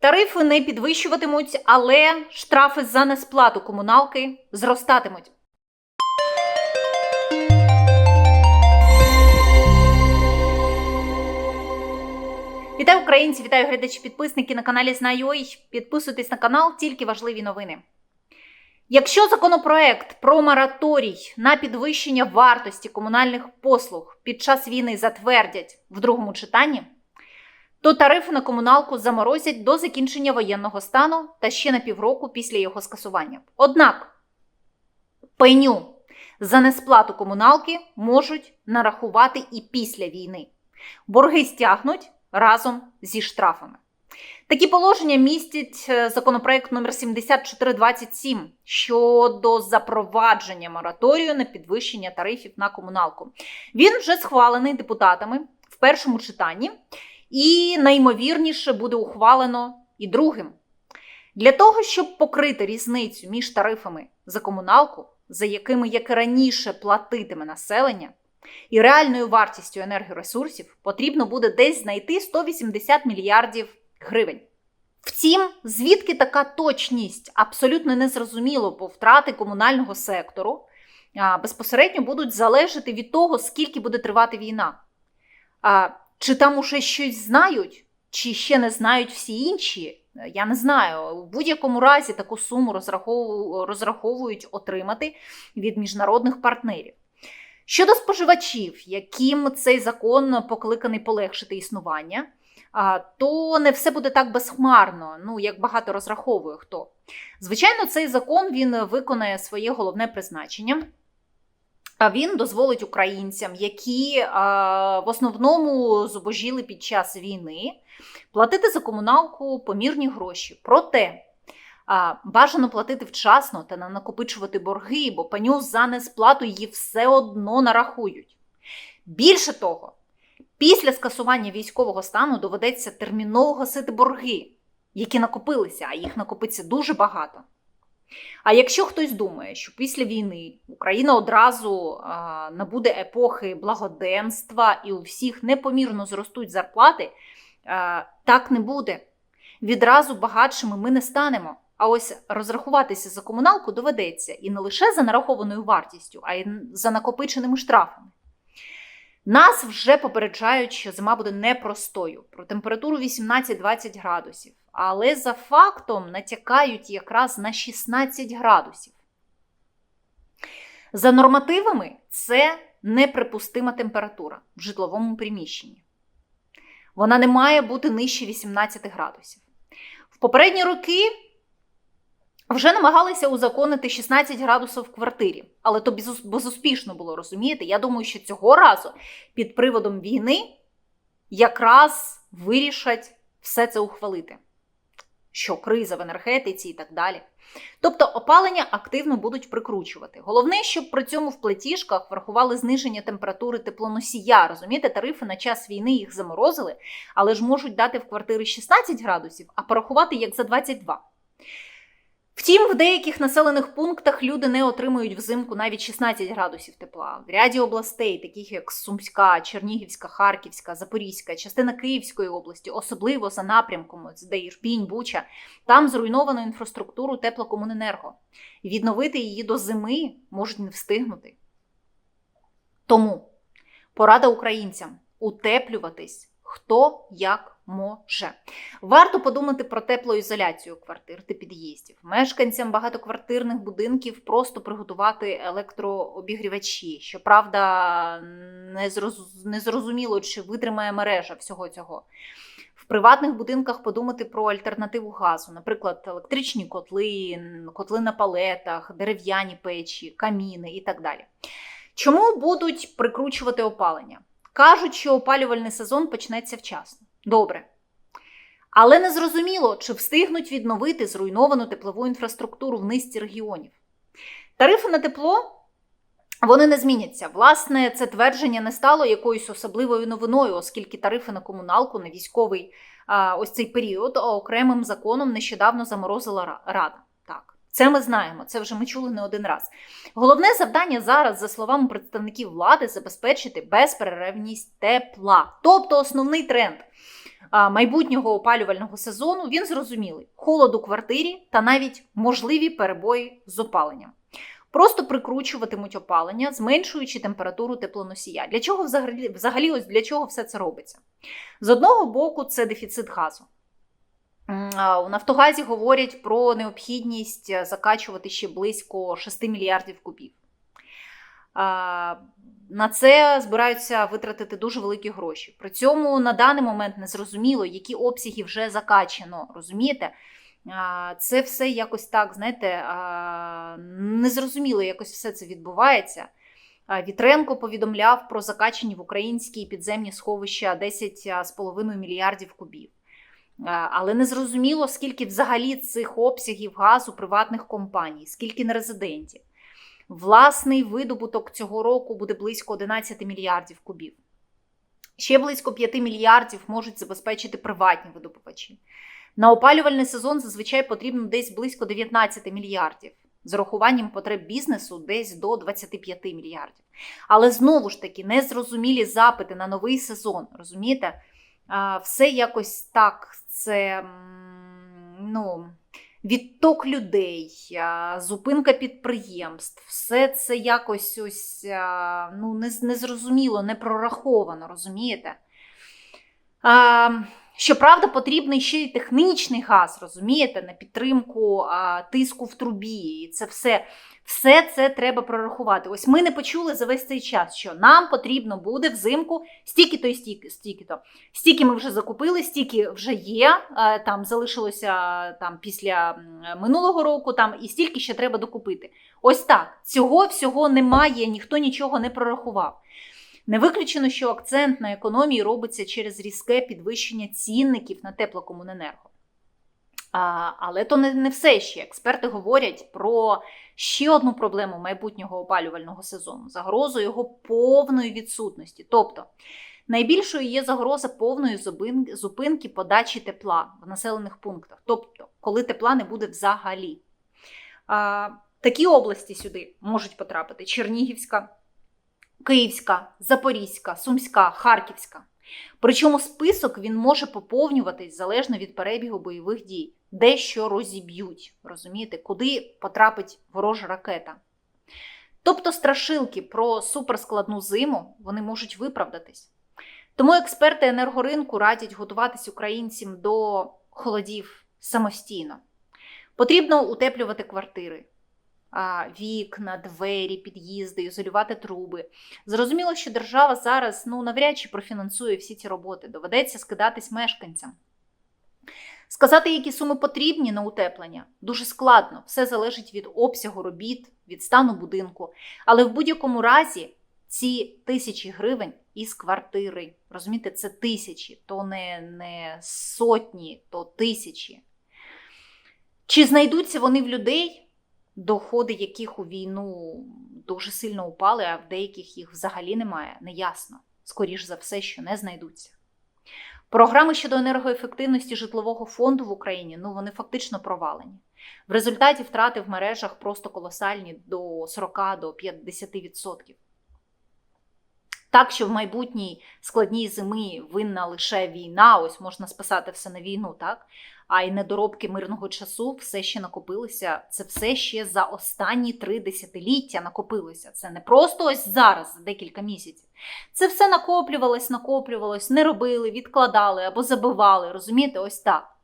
Тарифи не підвищуватимуть, але штрафи за несплату комуналки зростатимуть. Вітаю українці, вітаю глядачі, підписники на каналі Знаю.ua. Підписуйтесь на канал, тільки важливі новини. Якщо законопроект про мораторій на підвищення вартості комунальних послуг під час війни затвердять в другому читанні, то тарифи на комуналку заморозять до закінчення воєнного стану та ще на півроку після його скасування. Однак пеню за несплату комуналки можуть нарахувати і після війни. Борги стягнуть разом зі штрафами. Такі положення містять е, законопроект номер 7427 щодо запровадження мораторію на підвищення тарифів на комуналку. Він вже схвалений депутатами в першому читанні, і наймовірніше буде ухвалено і другим. Для того, щоб покрити різницю між тарифами за комуналку, за якими, як і раніше, платитиме населення, і реальною вартістю енергоресурсів потрібно буде десь знайти 180 мільярдів гривень. Втім, звідки така точність абсолютно незрозуміло, бо втрати комунального сектору безпосередньо будуть залежати від того, скільки буде тривати війна. Чи там уже щось знають, чи ще не знають всі інші? Я не знаю. У будь-якому разі таку суму розраховують отримати від міжнародних партнерів. Щодо споживачів, яким цей закон покликаний полегшити існування, то не все буде так безхмарно, ну як багато розраховує хто. Звичайно, цей закон він виконає своє головне призначення. А він дозволить українцям, які в основному зубожіли під час війни, платити за комуналку помірні гроші. Проте бажано платити вчасно та не накопичувати борги, бо паню за несплату її все одно нарахують. Більше того, після скасування військового стану доведеться терміново гасити борги, які накопилися, а їх накопиться дуже багато. А якщо хтось думає, що після війни Україна одразу а, набуде епохи благоденства і у всіх непомірно зростуть зарплати, а, так не буде. Відразу багатшими ми не станемо. А ось розрахуватися за комуналку доведеться і не лише за нарахованою вартістю, а й за накопиченими штрафами. Нас вже попереджають, що зима буде непростою, про температуру 18-20 градусів, але за фактом натякають якраз на 16 градусів. За нормативами, це неприпустима температура в житловому приміщенні. Вона не має бути нижче 18 градусів. В попередні роки вже намагалися узаконити 16 градусів в квартирі, але то безуспішно було розумієте. Я думаю, що цього разу під приводом війни якраз вирішать все це ухвалити. Що криза в енергетиці і так далі. Тобто опалення активно будуть прикручувати. Головне, щоб при цьому в платіжках врахували зниження температури теплоносія. Розумієте, тарифи на час війни їх заморозили, але ж можуть дати в квартири 16 градусів, а порахувати як за 22. Втім, в деяких населених пунктах люди не отримують взимку навіть 16 градусів тепла. В ряді областей, таких як Сумська, Чернігівська, Харківська, Запорізька, частина Київської області, особливо за напрямком, де Ірпінь, Буча, там зруйновано інфраструктуру теплокомуненерго. Відновити її до зими можуть не встигнути. Тому порада українцям утеплюватись хто як може. Варто подумати про теплоізоляцію квартир та під'їздів. Мешканцям багатоквартирних будинків просто приготувати електрообігрівачі. Щоправда, не зрозуміло, чи витримає мережа всього цього. В приватних будинках подумати про альтернативу газу, наприклад, електричні котли, котли на палетах, дерев'яні печі, каміни і так далі. Чому будуть прикручувати опалення? Кажуть, що опалювальний сезон почнеться вчасно. Добре. Але не зрозуміло, чи встигнуть відновити зруйновану теплову інфраструктуру в низці регіонів. Тарифи на тепло вони не зміняться. Власне, це твердження не стало якоюсь особливою новиною, оскільки тарифи на комуналку на військовий ось цей період окремим законом нещодавно заморозила Рада. Так, це ми знаємо, це вже ми чули не один раз. Головне завдання зараз, за словами представників влади, забезпечити безперервність тепла. Тобто основний тренд. Майбутнього опалювального сезону він зрозумілий: холод у квартирі та навіть можливі перебої з опаленням. Просто прикручуватимуть опалення, зменшуючи температуру теплоносія. Для чого взагалі, взагалі ось для чого все це робиться? З одного боку, це дефіцит газу. У Нафтогазі говорять про необхідність закачувати ще близько 6 мільярдів кубів. На це збираються витратити дуже великі гроші. При цьому на даний момент не зрозуміло, які обсяги вже закачано. Розумієте? Це все якось так, знаєте, незрозуміло, якось все це відбувається. Вітренко повідомляв про закачані в українські підземні сховища 10,5 мільярдів кубів. Але не зрозуміло, скільки взагалі цих обсягів газу приватних компаній, скільки нерезидентів. Власний видобуток цього року буде близько 11 мільярдів кубів. Ще близько 5 мільярдів можуть забезпечити приватні видобувачі. На опалювальний сезон зазвичай потрібно десь близько 19 мільярдів, з урахуванням потреб бізнесу десь до 25 мільярдів. Але знову ж таки незрозумілі запити на новий сезон. Розумієте? Все якось так. Це ну, відток людей, зупинка підприємств. Все це якось ось ну, незрозуміло, не прораховано, розумієте? А, Щоправда, потрібний ще й технічний газ, розумієте, на підтримку а, тиску в трубі. І це все, все це треба прорахувати. Ось ми не почули за весь цей час, що нам потрібно буде взимку стільки-то і стільки, стільки-то. Стільки ми вже закупили, стільки вже є. а, Там залишилося там після минулого року, там і стільки ще треба докупити. Ось так. Цього всього немає, ніхто нічого не прорахував. Не виключено, що акцент на економії робиться через різке підвищення цінників на теплокомуненерго. А, але то не, не все ще. Експерти говорять про ще одну проблему майбутнього опалювального сезону загрозу його повної відсутності. Тобто, найбільшою є загроза повної зупинки подачі тепла в населених пунктах, тобто, коли тепла не буде взагалі. А, такі області сюди можуть потрапити: Чернігівська. Київська, Запорізька, Сумська, Харківська. Причому список він може поповнюватись залежно від перебігу бойових дій, де що розіб'ють, розумієте, куди потрапить ворожа ракета. Тобто страшилки про суперскладну зиму вони можуть виправдатись. Тому експерти енергоринку радять готуватись українцям до холодів самостійно. Потрібно утеплювати квартири, вікна, двері, під'їзди, ізолювати труби. Зрозуміло, що держава зараз ну, навряд чи профінансує всі ці роботи, доведеться скидатись мешканцям. Сказати, які суми потрібні на утеплення, дуже складно. Все залежить від обсягу робіт, від стану будинку. Але в будь-якому разі ці тисячі гривень із квартири. Розумієте, це тисячі, то не, не сотні, то тисячі. Чи знайдуться вони в людей? Доходи яких у війну дуже сильно упали, а в деяких їх взагалі немає, неясно. Скоріш за все, що не знайдуться. Програми щодо енергоефективності житлового фонду в Україні ну вони фактично провалені. В результаті втрати в мережах просто колосальні до 40 до 50%. Так, що в майбутній складній зими винна лише війна, ось можна списати все на війну, так? А й недоробки мирного часу все ще накопилося. Це все ще за останні три десятиліття накопилося. Це не просто ось зараз, за декілька місяців. Це все накоплювалось, накоплювалось, не робили, відкладали або забивали. Розумієте, ось так.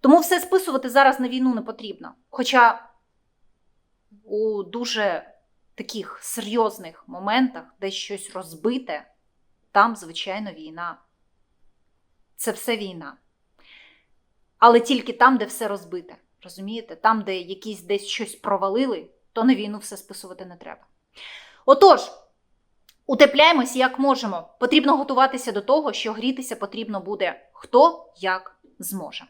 Тому все списувати зараз на війну не потрібно. Хоча у дуже таких серйозних моментах, де щось розбите, там, звичайно, війна. Це все війна. Але тільки там, де все розбите. Розумієте? Там, де якісь десь щось провалили, то на війну все списувати не треба. Отож, утепляємось як можемо. Потрібно готуватися до того, що грітися потрібно буде хто як зможе.